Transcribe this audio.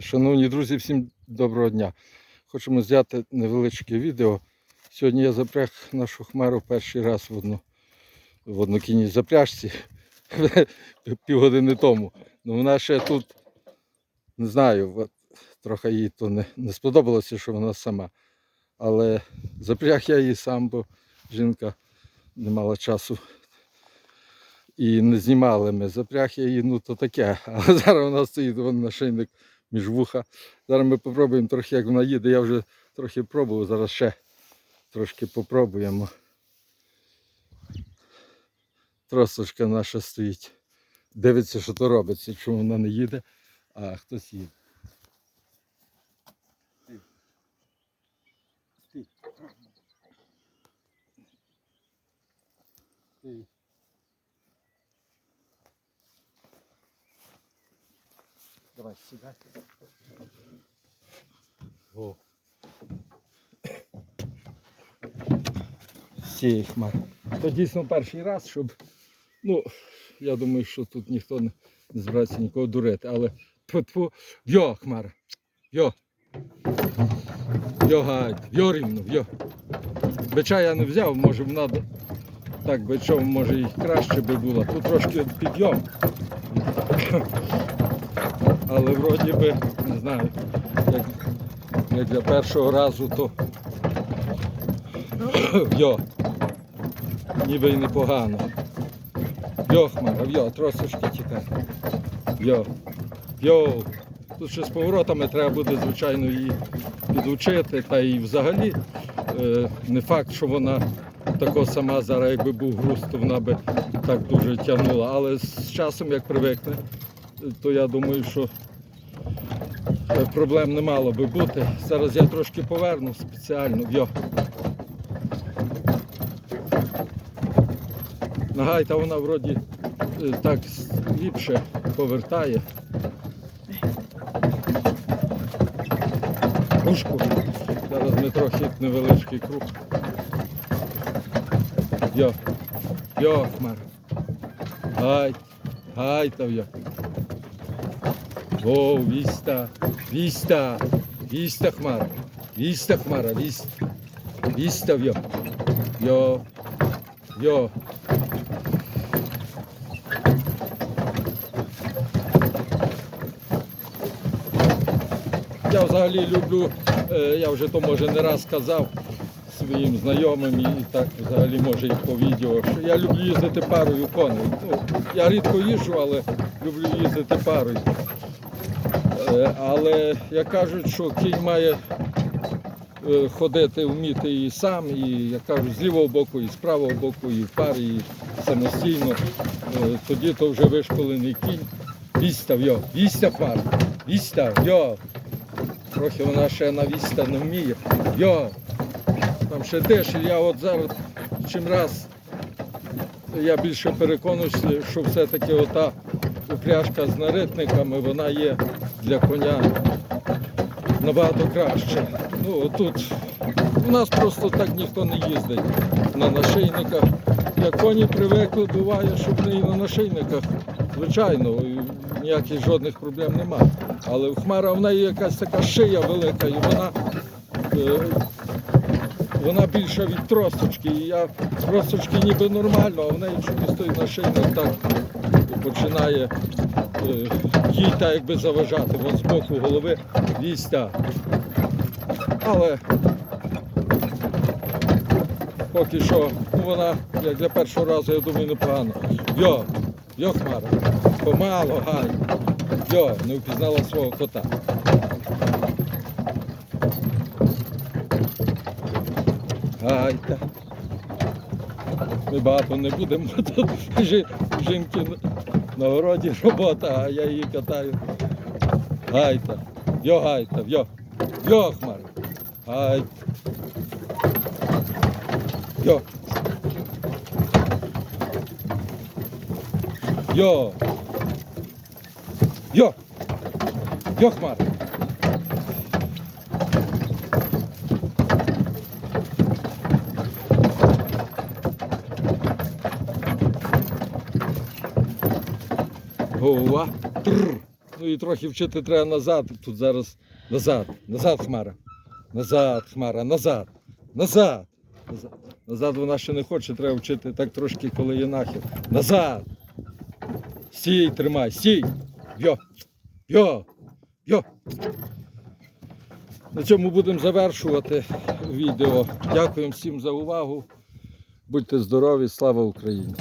Шановні друзі, всім доброго дня. Хочемо зняти невеличке відео. Сьогодні я запряг нашу хмару перший раз в одну в однокінній запряжці півгодини тому. Ну вона ще тут, не знаю, трохи їй то не, не сподобалося, що вона сама. Але запряг я її сам, бо жінка не мала часу і не знімали ми. Запряг я її, ну то таке. Але зараз вона стоїть вон нашийник між вуха. Зараз ми попробуємо трохи, як вона їде. Я вже трохи пробував, зараз ще трошки попробуємо. Тросочка наша стоїть. Дивиться, що то робиться, чому вона не їде, а хтось їде. Стій. Стій. Давай, сідай. О. Хмар. То дійсно перший раз, щоб. Ну, я думаю, що тут ніхто не, збирається нікого дурити, але тьфу-тьфу. Йо, хмара. Йо. Йо гайд. Йо рівно, йо. Бича я не взяв, може вона так бичом може і краще би було. Тут трошки підйом. Але вроді би, не знаю, як, як для першого разу, то йо, ніби й непогано. Йо, хмара, йо, трошечки тікай. Йо, йо. Тут ще з поворотами треба буде, звичайно, її підучити. Та і взагалі е, не факт, що вона тако сама зараз, якби був груз, то вона би так дуже тягнула. Але з часом, як привикне, то я думаю, що е, проблем не мало би бути. Зараз я трошки поверну спеціально. Йо. Нагайта вона вроді е, так ліпше повертає. Ушку. Зараз ми трохи невеличкий круг. Йо. Йо, хмара. Гай. Гай там йо. О, віста. Віста. Віста хмара. Віста хмара. Віста. Віста йо. Йо. Йо. Я взагалі люблю, е, я вже то може не раз казав своїм знайомим і так взагалі може і по відео, що я люблю їздити парою коней. Ну, я рідко їжджу, але люблю їздити парою. Е, Але як кажуть, що кінь має е, ходити, вміти і сам, і як кажуть, з лівого боку, і з правого боку, і в парі, і самостійно. Е, Тоді то вже вишколений кінь. Вістав йо, вістав пар, вістав, йо. Трохи вона ще на віста не вміє. Йо, там ще деші. Я от зараз чим раз я більше переконуюся, що все-таки ота упряжка з наритниками, вона є для коня набагато краще. Ну тут у нас просто так ніхто не їздить на нашийниках. Як коні привикли, буває, що вони і на нашийниках, звичайно, ніяких жодних проблем немає. Але в хмара в неї якась така шия велика, і вона, е, вона більша від тросточки. І я з тросточки ніби нормально, а в неї чомусь той нашийник так починає е, їй так якби заважати. Вон з боку голови вістя. Але поки що ну, вона, як для першого разу, я думаю, непогано. Йо, йо, хмара, помало, гай. Йо, не впізнала свого кота. Гайка. Ми багато не будемо, жінки на- на городі робота, а я її катаю. Гайта. Йо, гайта, йо. Йо, хмара. Гайта. Йо. Йо. Йо. Йо, хмара. Гова. Тррр. Ну і трохи вчити треба назад. Тут зараз назад, назад хмара. Назад, хмара, назад, назад. Назад, назад вона ще не хоче, треба вчити так трошки, коли є нахил. Назад. Стій, тримай, стій. Йо. Йо. Йо. На цьому будемо завершувати відео. Дякуємо всім за увагу. Будьте здорові, слава Україні!